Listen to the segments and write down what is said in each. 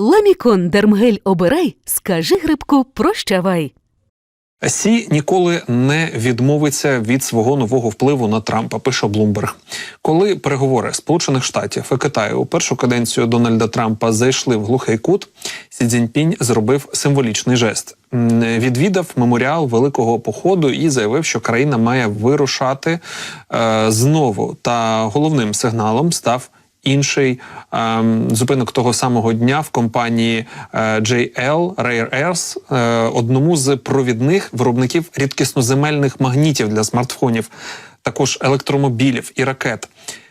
Ламікон Дермгель обирай, скажи грибку прощавай. Сі ніколи не відмовиться від свого нового впливу на Трампа. Пише Блумберг. Коли переговори Сполучених Штатів і Китаю у першу каденцію Дональда Трампа зайшли в глухий кут, Сі Цзіньпінь зробив символічний жест. Відвідав меморіал великого походу і заявив, що країна має вирушати е, знову. Та головним сигналом став інший ем, зупинок того самого дня в компанії е, JL Rare Earth, е, одному з провідних виробників рідкісноземельних магнітів для смартфонів, також електромобілів і ракет.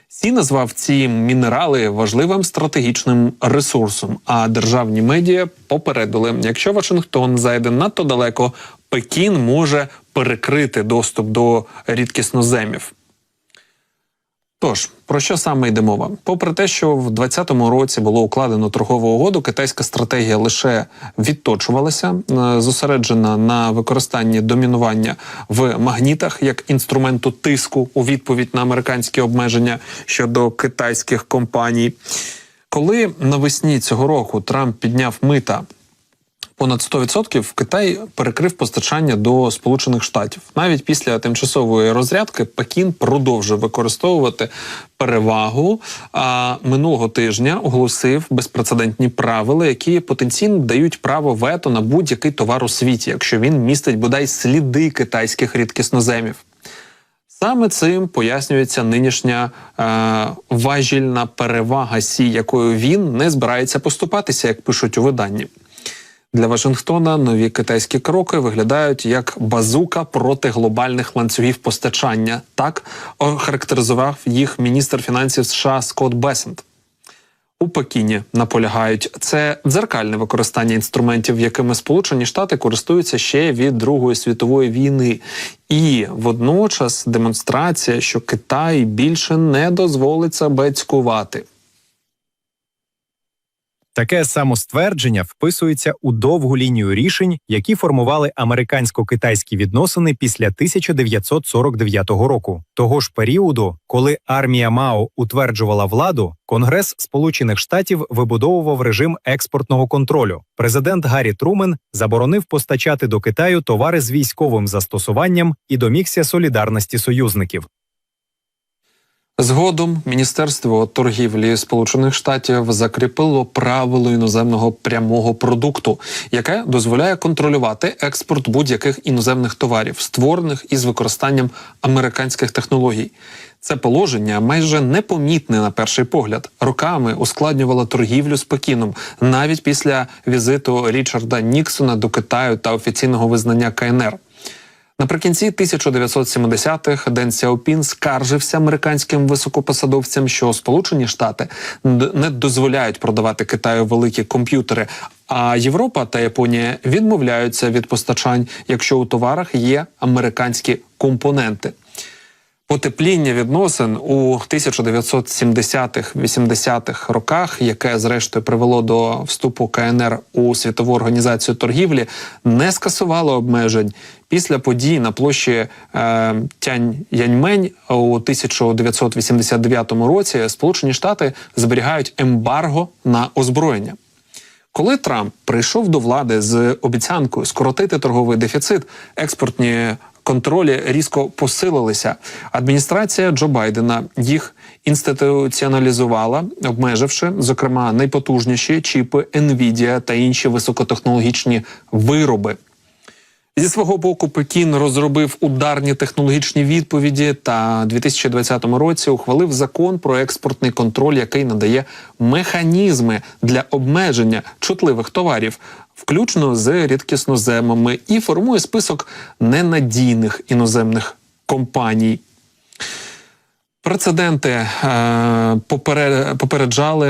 Сі назвав ці мінерали важливим стратегічним ресурсом. А державні медіа попередили, якщо Вашингтон зайде надто далеко, Пекін може перекрити доступ до рідкісноземів. Тож про що саме йде мова? Попри те, що в 2020 році було укладено торгову угоду, китайська стратегія лише відточувалася, е, зосереджена на використанні домінування в магнітах як інструменту тиску у відповідь на американські обмеження щодо китайських компаній. Коли навесні цього року Трамп підняв мита понад 100% Китай перекрив постачання до Сполучених Штатів. Навіть після тимчасової розрядки Пекін продовжує використовувати перевагу. А минулого тижня оголосив безпрецедентні правила, які потенційно дають право вето на будь-який товар у світі, якщо він містить бодай сліди китайських рідкісноземів. Саме цим пояснюється нинішня е, важільна перевага Сі, якою він не збирається поступатися, як пишуть у виданні. Для Вашингтона нові китайські кроки виглядають як базука проти глобальних ланцюгів постачання. Так охарактеризував їх міністр фінансів США Скотт Бесент. У Пекіні наполягають це дзеркальне використання інструментів, якими Сполучені Штати користуються ще від Другої світової війни, і водночас демонстрація, що Китай більше не дозволить себе. Таке самоствердження вписується у довгу лінію рішень, які формували американсько-китайські відносини після 1949 року. Того ж періоду, коли армія Мао утверджувала владу, Конгрес Сполучених Штатів вибудовував режим експортного контролю. Президент Гаррі Трумен заборонив постачати до Китаю товари з військовим застосуванням і домігся солідарності союзників. Згодом Міністерство торгівлі Сполучених Штатів закріпило правило іноземного прямого продукту, яке дозволяє контролювати експорт будь-яких іноземних товарів, створених із використанням американських технологій. Це положення майже непомітне на перший погляд. Роками ускладнювало торгівлю з Пекіном навіть після візиту Річарда Ніксона до Китаю та офіційного визнання КНР. Наприкінці 1970-х Ден Сяопін скаржився американським високопосадовцям, що Сполучені Штати не дозволяють продавати Китаю великі комп'ютери. А Європа та Японія відмовляються від постачань, якщо у товарах є американські компоненти. Потепління відносин у 1970-80-х роках, яке зрештою привело до вступу КНР у світову організацію торгівлі, не скасувало обмежень. Після подій на площі е, Тянь-Яньмень у 1989 році Сполучені Штати зберігають ембарго на озброєння. Коли Трамп прийшов до влади з обіцянкою скоротити торговий дефіцит, експортні контролі різко посилилися. Адміністрація Джо Байдена їх інституціоналізувала, обмеживши, зокрема, найпотужніші чіпи Nvidia та інші високотехнологічні вироби. Зі свого боку, Пекін розробив ударні технологічні відповіді та у 2020 році ухвалив закон про експортний контроль, який надає механізми для обмеження чутливих товарів, включно з рідкісноземами, і формує список ненадійних іноземних компаній. Прецеденти е, попереджали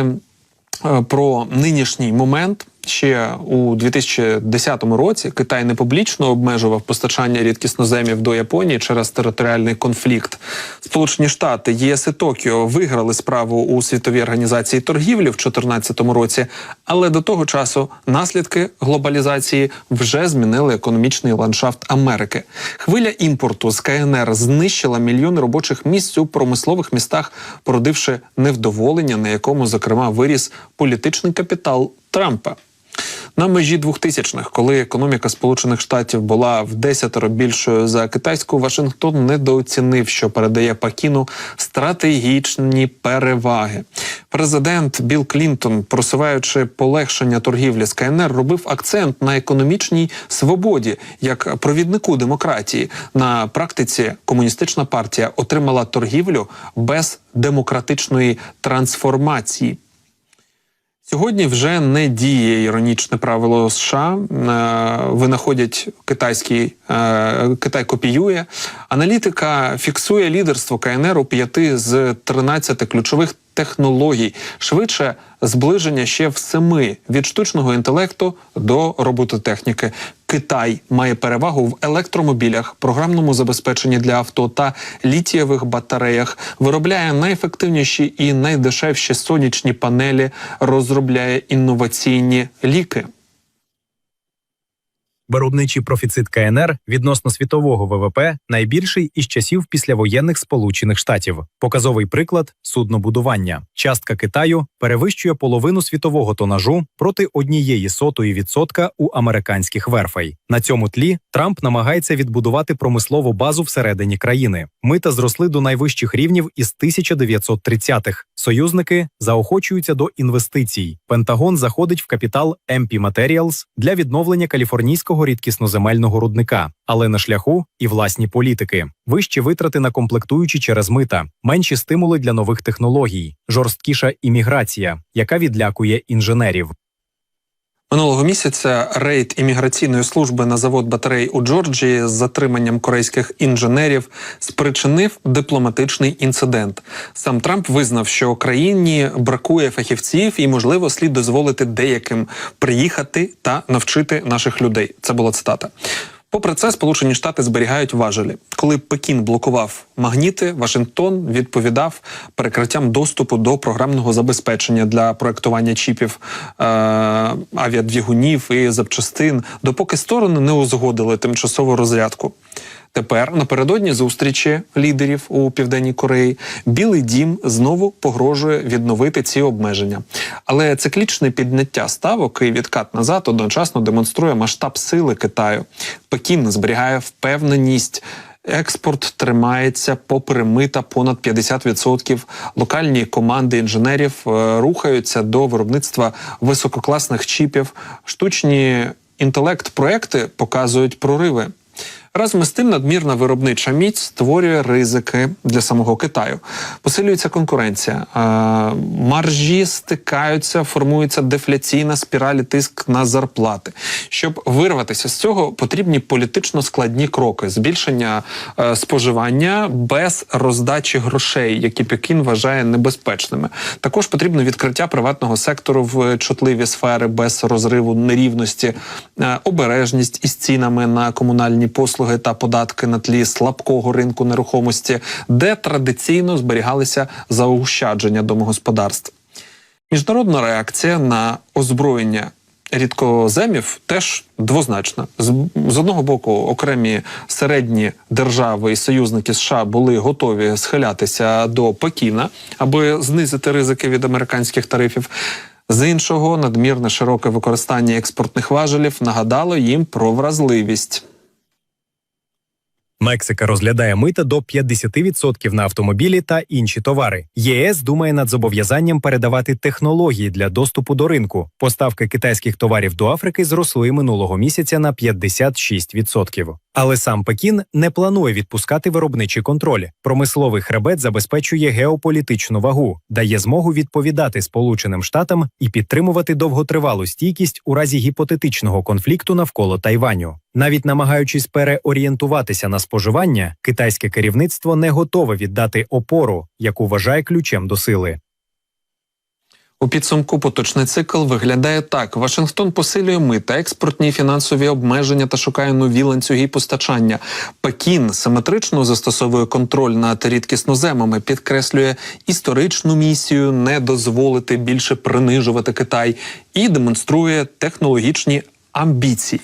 е, про нинішній момент. Ще у 2010 році Китай не публічно обмежував постачання рідкісноземів до Японії через територіальний конфлікт. Сполучені Штати, ЄС і Токіо виграли справу у світовій організації торгівлі в 2014 році, але до того часу наслідки глобалізації вже змінили економічний ландшафт Америки. Хвиля імпорту з КНР знищила мільйони робочих місць у промислових містах, породивши невдоволення, на якому зокрема виріс політичний капітал Трампа. На межі 2000-х, коли економіка Сполучених Штатів була в десятеро більшою за китайську, Вашингтон недооцінив, що передає Пекіну стратегічні переваги. Президент Білл Клінтон, просуваючи полегшення торгівлі з КНР, робив акцент на економічній свободі як провіднику демократії. На практиці комуністична партія отримала торгівлю без демократичної трансформації. Сьогодні вже не діє іронічне правило США. Е, Винаходять китайський е, Китай копіює. Аналітика фіксує лідерство КНР у п'яти з 13 ключових технологій. Швидше зближення ще в семи від штучного інтелекту до робототехніки. Китай має перевагу в електромобілях, програмному забезпеченні для авто та літієвих батареях, виробляє найефективніші і найдешевші сонячні панелі, розробляє інноваційні ліки. Виробничий профіцит КНР відносно світового ВВП найбільший із часів післявоєнних Сполучених Штатів. Показовий приклад суднобудування. Частка Китаю перевищує половину світового тонажу проти однієї сотої відсотка у американських верфей. На цьому тлі Трамп намагається відбудувати промислову базу всередині країни. Мита зросли до найвищих рівнів із 1930-х. Союзники заохочуються до інвестицій. Пентагон заходить в капітал MP Materials для відновлення каліфорнійського рідкісноземельного рудника, але на шляху і власні політики, вищі витрати на комплектуючі через мита, менші стимули для нових технологій, жорсткіша імміграція, яка відлякує інженерів. Минулого місяця рейд імміграційної служби на завод батарей у Джорджії з затриманням корейських інженерів спричинив дипломатичний інцидент. Сам Трамп визнав, що країні бракує фахівців і, можливо, слід дозволити деяким приїхати та навчити наших людей. Це була цитата. Попри це, Сполучені Штати зберігають важелі. Коли Пекін блокував магніти, Вашингтон відповідав перекриттям доступу до програмного забезпечення для проектування чіпів е- авіадвігунів і запчастин, допоки сторони не узгодили тимчасову розрядку. Тепер напередодні зустрічі лідерів у південній Кореї Білий Дім знову погрожує відновити ці обмеження. Але циклічне підняття ставок і відкат назад одночасно демонструє масштаб сили Китаю. Пекін зберігає впевненість. Експорт тримається попри мита понад 50%. Локальні команди інженерів е, рухаються до виробництва висококласних чіпів. Штучні інтелект-проекти показують прориви. Разом із тим, надмірна виробнича міць створює ризики для самого Китаю. Посилюється конкуренція, е, маржі стикаються, формується дефляційна спіраль і тиск на зарплати. Щоб вирватися з цього, потрібні політично складні кроки: збільшення е, споживання без роздачі грошей, які Пекін вважає небезпечними. Також потрібно відкриття приватного сектору в чутливі сфери без розриву нерівності, е, обережність із цінами на комунальні послуги та податки на тлі слабкого ринку нерухомості, де традиційно зберігалися заощадження домогосподарств. Міжнародна реакція на озброєння рідкоземів теж двозначна. З одного боку, окремі середні держави і союзники США були готові схилятися до Пекіна, аби знизити ризики від американських тарифів. З іншого, надмірне широке використання експортних важелів нагадало їм про вразливість. Мексика розглядає мита до 50% на автомобілі та інші товари. ЄС думає над зобов'язанням передавати технології для доступу до ринку. Поставки китайських товарів до Африки зросли минулого місяця на 56%. Але сам Пекін не планує відпускати виробничий контроль. Промисловий хребет забезпечує геополітичну вагу, дає змогу відповідати Сполученим Штатам і підтримувати довготривалу стійкість у разі гіпотетичного конфлікту навколо Тайваню. Навіть намагаючись переорієнтуватися на споживання, китайське керівництво не готове віддати опору, яку вважає ключем до сили. У підсумку поточний цикл виглядає так: Вашингтон посилює мита, експортні фінансові обмеження та шукає нові ланцюги постачання. Пекін симетрично застосовує контроль над рідкісноземами, підкреслює історичну місію не дозволити більше принижувати Китай і демонструє технологічні амбіції.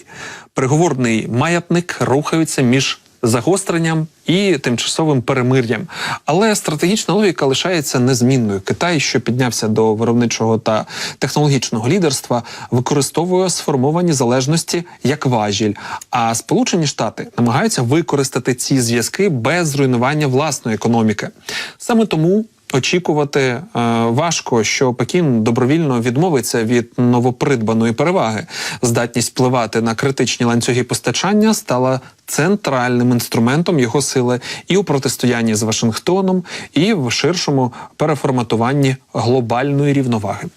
Переговорний маятник рухається між загостренням і тимчасовим перемир'ям. Але стратегічна логіка лишається незмінною. Китай, що піднявся до виробничого та технологічного лідерства, використовує сформовані залежності як важіль. А Сполучені Штати намагаються використати ці зв'язки без зруйнування власної економіки. Саме тому. Очікувати е, важко, що Пекін добровільно відмовиться від новопридбаної переваги. Здатність впливати на критичні ланцюги постачання стала центральним інструментом його сили і у протистоянні з Вашингтоном, і в ширшому переформатуванні глобальної рівноваги.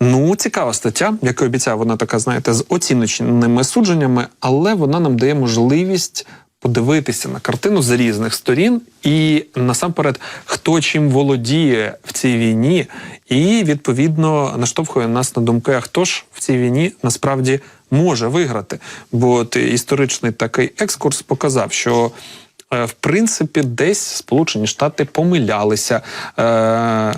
Ну, цікава стаття, як і обіцяв, вона така, знаєте, з оціночними судженнями, але вона нам дає можливість подивитися на картину з різних сторін, і насамперед, хто чим володіє в цій війні, і відповідно наштовхує нас на думки, а хто ж в цій війні насправді може виграти. Бо от історичний такий екскурс показав, що В принципі, десь Сполучені Штати помилялися е, е,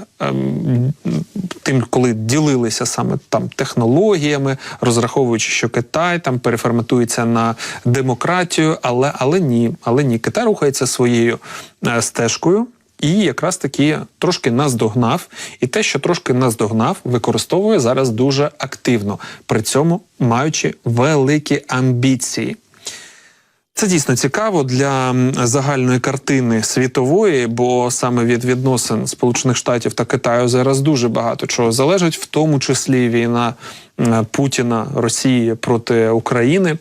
тим, коли ділилися саме там технологіями, розраховуючи, що Китай там переформатується на демократію, але, але ні, але ні, Китай рухається своєю е, стежкою. І якраз таки трошки наздогнав, і те, що трошки наздогнав, використовує зараз дуже активно, при цьому маючи великі амбіції. Це дійсно цікаво для загальної картини світової, бо саме від відносин Сполучених Штатів та Китаю зараз дуже багато чого залежить, в тому числі війна Путіна Росії проти України.